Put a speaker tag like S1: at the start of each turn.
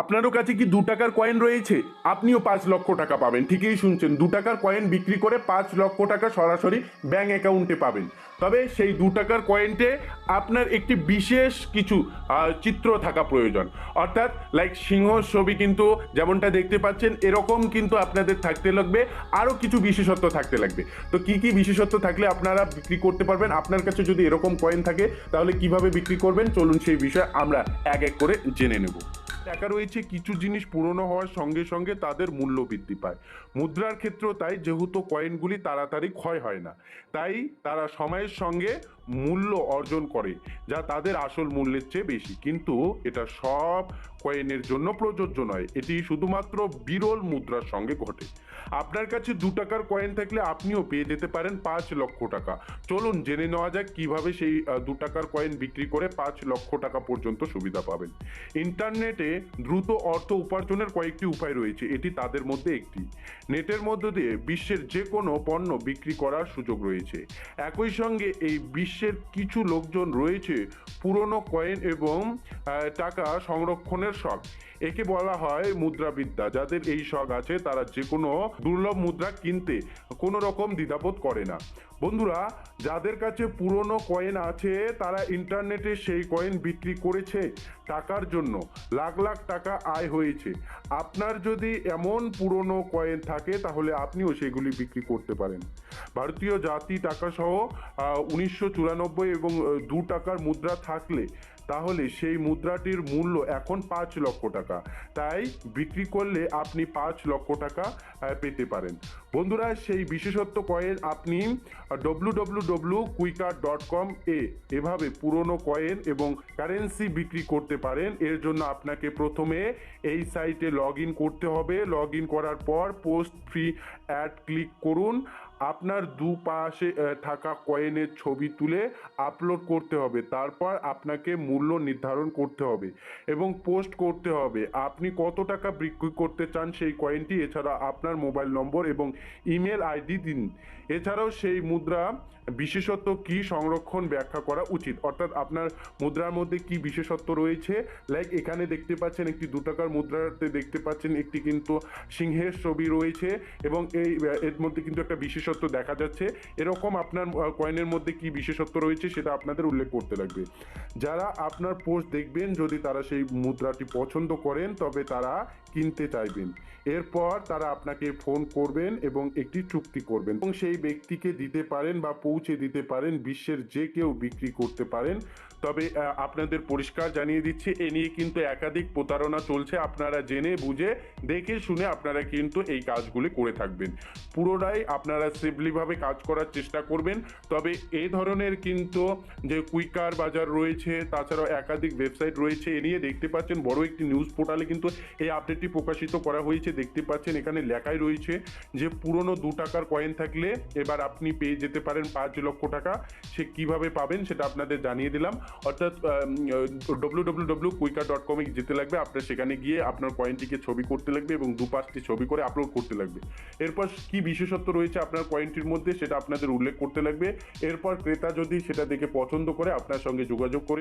S1: আপনারও কাছে কি দু টাকার কয়েন রয়েছে? আপনিও পাঁচ লক্ষ টাকা পাবেন, ঠিকই শুনছেন। দু টাকার কয়েন বিক্রি করে পাঁচ লক্ষ টাকা সরাসরি ব্যাঙ্ক অ্যাকাউন্টে পাবেন। তবে সেই দু টাকার কয়েনটে আপনার একটি বিশেষ কিছু চিত্র থাকা প্রয়োজন। অর্থাৎ লাইক সিংহ ছবি কিন্তু যেমনটা দেখতে পাচ্ছেন, এরকম কিন্তু আপনাদের থাকতে লাগবে। আরও কিছু বিশেষত্ব থাকতে লাগবে। তো কি কি বিশেষত্ব থাকলে আপনারা বিক্রি করতে পারবেন? আপনার কাছে যদি এরকম কয়েন থাকে, তাহলে কীভাবে বিক্রি করবেন? চলুন সেই বিষয়ে আমরা এক এক করে জেনে নেব। টাকা রয়েছে, কিছু জিনিস পুরনো হওয়ার সঙ্গে সঙ্গে তাদের মূল্য বৃদ্ধি পায়। মুদ্রার ক্ষেত্রেও তাই, যেহেতু কয়েনগুলি তাড়াতাড়ি ক্ষয় হয় না। তাই তারা সময়ের সঙ্গে মূল্য অর্জন করে, যা তাদের আসল মূল্যের চেয়ে বেশি। কিন্তু এটা সব কয়েনের জন্য প্রযোজ্য নয়। এটি শুধুমাত্র বিরল মুদ্রার সঙ্গে ঘটে। আপনার কাছে দু টাকার কয়েন থাকলে আপনিও পেয়ে যেতে পারেন পাঁচ লক্ষ টাকা। চলুন জেনে নেওয়া যাক কীভাবে সেই দু টাকার কয়েন বিক্রি করে পাঁচ লক্ষ টাকা পর্যন্ত সুবিধা পাবেন। ইন্টারনেটে দ্রুত অর্থ উপার্জনের কয়েকটি উপায় রয়েছে। এটি তাদের মধ্যে একটি। নেটের মধ্য দিয়ে বিশ্বের যে কোনো পণ্য বিক্রি করার সুযোগ রয়েছে। একই সঙ্গে এই বিশ্বের কিছু লোকজন রয়েছে পুরনো কয়েন এবং টাকা সংরক্ষণের শখ। একে বলা হয় মুদ্রাবিদ্যা। যাদের এই শখ আছে, তারা যে কোনো দুর্লভ মুদ্রা কিনতে কোনো রকম দ্বিধাবোধ করে না। বন্ধুরা, যাদের কাছে পুরনো কয়েন আছে, তারা ইন্টারনেটে সেই কয়েন বিক্রি করেছে টাকার জন্য। লাখ লাখ টাকা আয় হয়েছে। আপনার যদি এমন পুরনো কয়েন থাকে, তাহলে আপনিও সেগুলি বিক্রি করতে পারেন। ভারতীয় জাতি টাকা সহ উনিশশো চুরানব্বই এবং দু টাকার মুদ্রা থাকলে তাহলে সেই মুদ্রাটির মূল্য এখন পাঁচ লক্ষ টাকা। তাই বিক্রি করলে আপনি পাঁচ লক্ষ টাকা পেতে পারেন। বন্ধুরা, সেই বিশেষত্ব কয়েন আপনি W W W quicker dot com এ এভাবে পুরনো কয়েন এবং কারেন্সি বিক্রি করতে পারেন। এর জন্য আপনাকে প্রথমে এই সাইটে লগ ইন করতে হবে। লগ ইন করার পর পোস্ট ফ্রি অ্যাড ক্লিক করুন। আপনার দুপাশে থাকা কয়েনের ছবি তুলে আপলোড করতে হবে। তারপর আপনাকে মূল্য নির্ধারণ করতে হবে এবং পোস্ট করতে হবে। আপনি কত টাকা বিক্রি করতে চান সেই কয়েনটি, এছাড়া আপনার মোবাইল নম্বর এবং ইমেল আইডি দিন। এছাড়াও সেই মুদ্রা বিশেষত্ব কি সংরক্ষণ ব্যাখ্যা করা উচিত। অর্থাৎ আপনার মুদ্রার মধ্যে কি বিশেষত্ব রয়েছে? লাইক এখানে দেখতে পাচ্ছেন একটি দু টাকার মুদ্রাতে দেখতে পাচ্ছেন একটি কিন্তু সিংহের ছবি রয়েছে এবং এই, এর মধ্যে কিন্তু একটা বিশেষত্ব দেখা যাচ্ছে। এরকম আপনার কয়েনের মধ্যে কি বিশেষত্ব রয়েছে সেটা আপনাদের উল্লেখ করতে লাগবে। যারা আপনার পোস্ট দেখবেন, যদি তারা সেই মুদ্রাটি পছন্দ করেন, তবে তারা কিনতে চাইবেন। এরপর তারা আপনাকে ফোন করবেন এবং একটি চুক্তি করবেন। এবং সেই ব্যক্তিকে দিতে পারেন বা পৌঁছে দিতে পারেন, বিশ্বের যে কেউ বিক্রি করতে পারেন। তবে আপনাদের পরিষ্কার জানিয়ে দিচ্ছি, এ নিয়ে কিন্তু একাধিক প্রতারণা চলছে। আপনারা জেনে, বুঝে, দেখে, শুনে আপনারা কিন্তু এই কাজগুলি করে থাকবেন। পুরোটাই আপনারা সেফলিভাবে কাজ করার চেষ্টা করবেন। তবে এই ধরনের কিন্তু যে কুইকার বাজার রয়েছে, তাছাড়াও একাধিক ওয়েবসাইট রয়েছে, এ নিয়ে দেখতে পাচ্ছেন বড় একটি নিউজ পোর্টালে কিন্তু এই আপডেটটি প্রকাশিত করা হয়েছে। দেখতে পাচ্ছেন এখানে লেখাই রয়েছে যে, পুরনো দু টাকার কয়েন থাকলে এবার আপনি পেয়ে যেতে পারেন পাঁচ লক্ষ টাকা। সে কীভাবে পাবেন সেটা আপনাদের জানিয়ে দিলাম। অর্থাৎ W W W quicker dot কমে যেতে লাগবে। আপনার সেখানে গিয়ে আপনার কয়েনটিকে ছবি করতে লাগবে এবং দু পাঁচটি ছবি করে আপলোড করতে লাগবে। এরপর কি বিশেষত্ব রয়েছে আপনার কয়েনটির মধ্যে সেটা আপনাদের উল্লেখ করতে লাগবে। এরপর ক্রেতা যদি সেটা দেখে পছন্দ করে, আপনার সঙ্গে যোগাযোগ করে